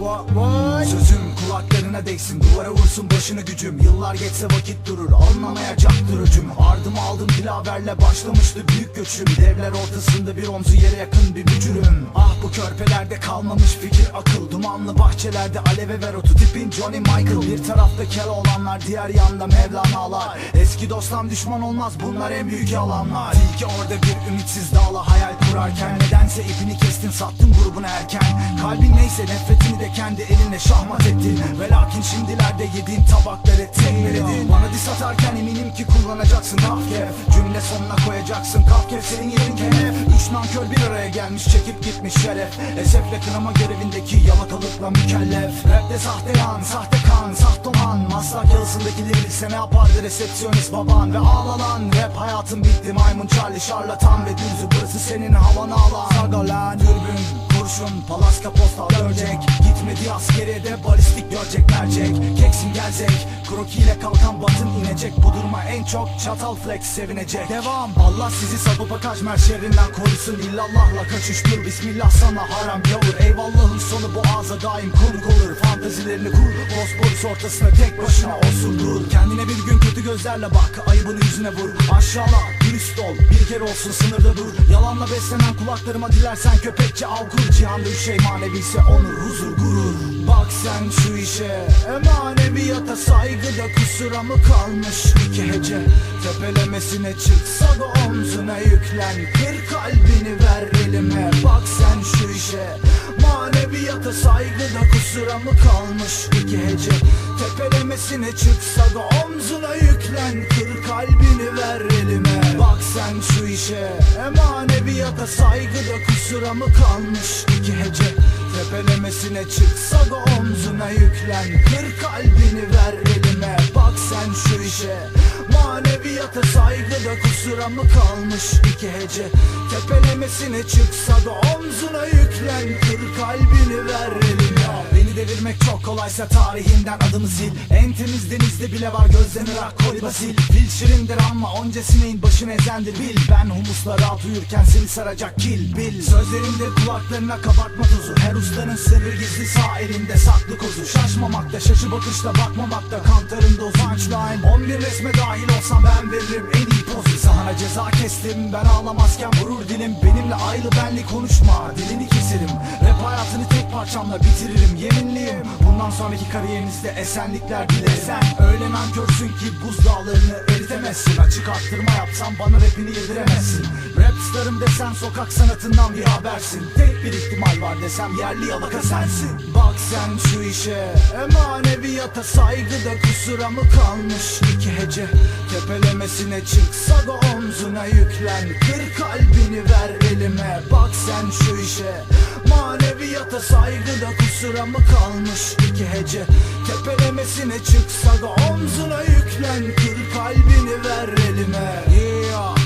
What? What? Ayağına değsin. Duvara vursun başını gücüm. Yıllar geçse vakit durur. Alınamayacak öcüm. Ardımı aldım dilaverle başlamıştı büyük göçüm. Devler ortasında bir omzu yere yakın bir bücürüm. Ah bu körpelerde kalmamış fikir akıl. Dumanlı bahçelerde aleve ver otu. Tipin Johnny Michael. Bir tarafta kel olanlar diğer yanda Mevlana'lar. Eski dosttan düşman olmaz bunlar en büyük yalanlar. İlki orada bir ümitsiz dağla hayal kurarken. Nedense ipini kestin sattın grubuna erken. Kalbin neyse nefretini de kendi elinle şahmat ettin Ve lakin şimdilerde yediğin tabakları tekmeledin Bana dis atarken eminim ki kullanacaksın kafkef. Cümle sonuna koyacaksın kafkef senin yerin kenef Üç nankör bir araya gelmiş çekip gitmiş şeref. Esefle kınama görevindeki yalakalıkla mükellef. Rapte sahte yan, sahte kan, sahtoman Maslak yalısındakileri bilse ne yapardı resepsiyonist baban? Ve ağlanan rap hayatım bitti. Maymun Charlie şarlatan ve düzü Burası senin havanı alan. Sagolan, dürbün, kurşun, palaska postal görecek Gitmedi askeriye de balistik görecek mercek Keksin gelecek, krokiyle kalkan batın inecek. Bu duruma en çok çatal flex sevinecek. Devam, Allah sizi sagopa kaçmer şerrinden korusun. İllallahla kaçıştır, bismillah sana haram yavur. Eyvallahın sonu boğaza daim konuk olur. Fantazilerini kur, Bosporus ortasına tek başına osurdur kötü gözlerle bak, ayıbını yüzüne vur. Aşağıla, dürüst ol, bir kere olsun sınırda dur. Yalanla beslenen kulaklarıma dilersen köpekçe av kur Cihanda üç şey maneviyse onur, huzur, gurur. Bak sen şu işe, emaneviyata saygıda kusura mı kalmış iki hece Tepelemesine çıksa da omzuna yüklen Kır kalbini ver elime, bak sen şu işe Maneviyata saygıda kusura mı kalmış iki hece Tepelemesine çıksa da omzuna yüklen. Kır kalbini ver elime. Bak sen şu işe. Emaneviyata saygıda kusura mı kalmış iki hece Tepelemesine çıksa da omzuna yüklen. Kır kalbini ver saygıda kusura mı kalmış iki hece. Tepelemesine çıksa da omzuna yüklen. Kır kalbini ver elime Beni devirmek çok kolaysa tarihinden adımı sil. En temiz denizde bile var gözden ırak koli basil Fil şirindir ama onca sineğin başını ezendir bil. Ben humusla rahat uyurken seni saracak kil bil. Sözlerimde kulaklarına kabartma tozu Her ustanın sırrı gizli sağ elinde saklı kozu. Şaşmamakta şaşı bakışla bakmamakta Kantarımda punchline 11 resme dahil olsam ben veririm en iyi pozu Sahana ceza kestim. Ben ağlamazken vurur dilim. Benimle ayrı benli konuşma. Dilini keserim. Rap hayatını tek parçamla bitiririm. Yeminliyim. Bundan sonraki kariyerinizde esenlikler dilerim Sen. Öyle nankörsün ki buz dağlarını eritemezsin. Açık arttırma yapsam bana rapini yediremezsin Rap starım desen sokak sanatından bir habersin. Tek bir ihtimal var desem yerli yalaka sensin. Bak sen şu işe emaneviyata saygıda kusura mı kalmış? İki hece Tepelemesine çıksa da omzuna yüklen. Kır kalbini ver elime Bak sen şu işe. Maneviyata saygıda kusura mı kalmış? İki hece Tepelemesine çıksa da omzuna yüklen. Kır kalbini ver elime. Yeah